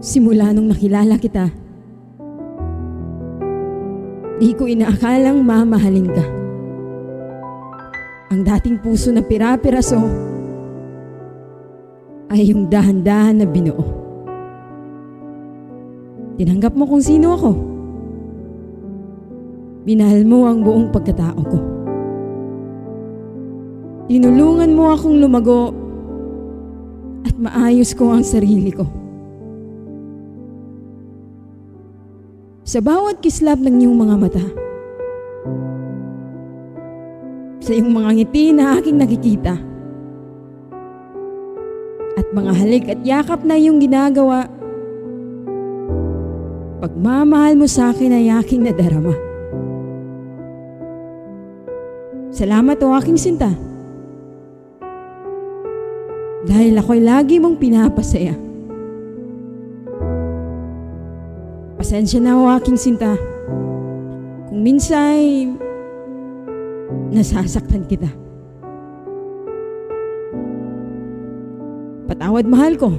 Simula nung nakilala kita, di ko inaakalang mamahalin ka. Ang dating puso na pira-piraso ay yung dahan-dahan na binuo. Tinanggap mo kung sino ako. Binahal mo ang buong pagkatao ko. Tinulungan mo akong lumago at maayos ko ang sarili ko. Sa bawat kislap ng iyong mga mata, sa iyong mga ngiti na aking nakikita, at mga halik at yakap na iyong ginagawa, pagmamahal mo sa akin ay aking nadarama. Salamat o aking sinta. Dahil ako'y lagi mong pinapasaya. Pasensya na o aking sinta. Kung minsay nasasaktan kita. Patawad mahal ko.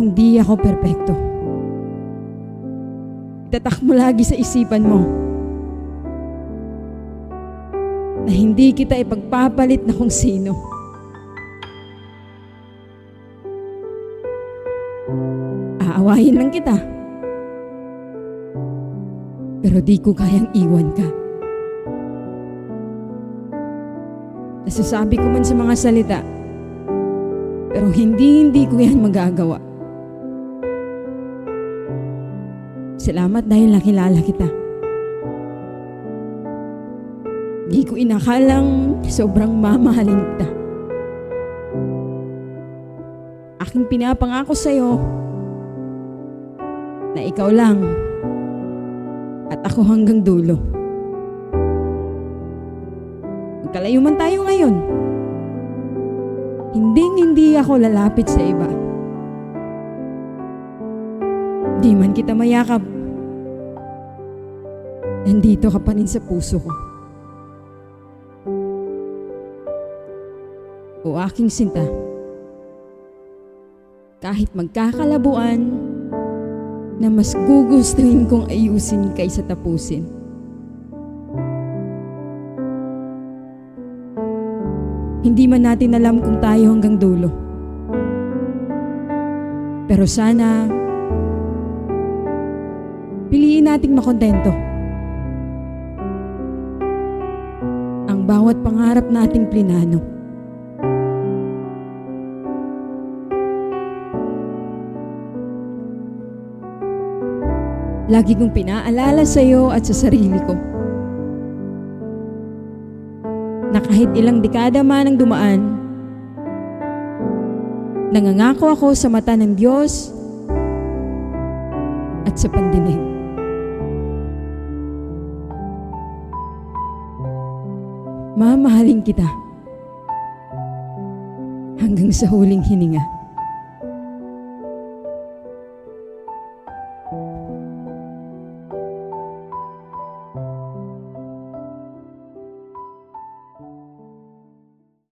Kung di ako perpekto. Itatak mo lagi sa isipan mo na hindi kita ipagpapalit na kung sino. Aawayin lang kita. Pero di ko kayang iwan ka. Nasasabi ko man sa mga salita, pero hindi hindi ko yan magagawa. Salamat dahil nakilala kita. Di ko inakalang sobrang mamahalin kita. Aking pinapangako sa'yo na ikaw lang at ako hanggang dulo. Magkalayo man tayo ngayon. Hindi hindi ako lalapit sa iba. Di man kita mayakap. Nandito ka pa rin sa puso ko. O aking sinta. Kahit magkakalabuan, na mas gugustuhin kong ayusin kaysa tapusin. Hindi man natin alam kung tayo hanggang dulo. Pero sana, piliin nating makontento. Ang bawat pangarap nating plinano. Lagi kong pinaalala sa iyo at sa sarili ko. Na kahit ilang dekada man ang dumaan, nangangako ako sa mata ng Diyos at sa pandinig. Mamahalin kita hanggang sa huling hininga.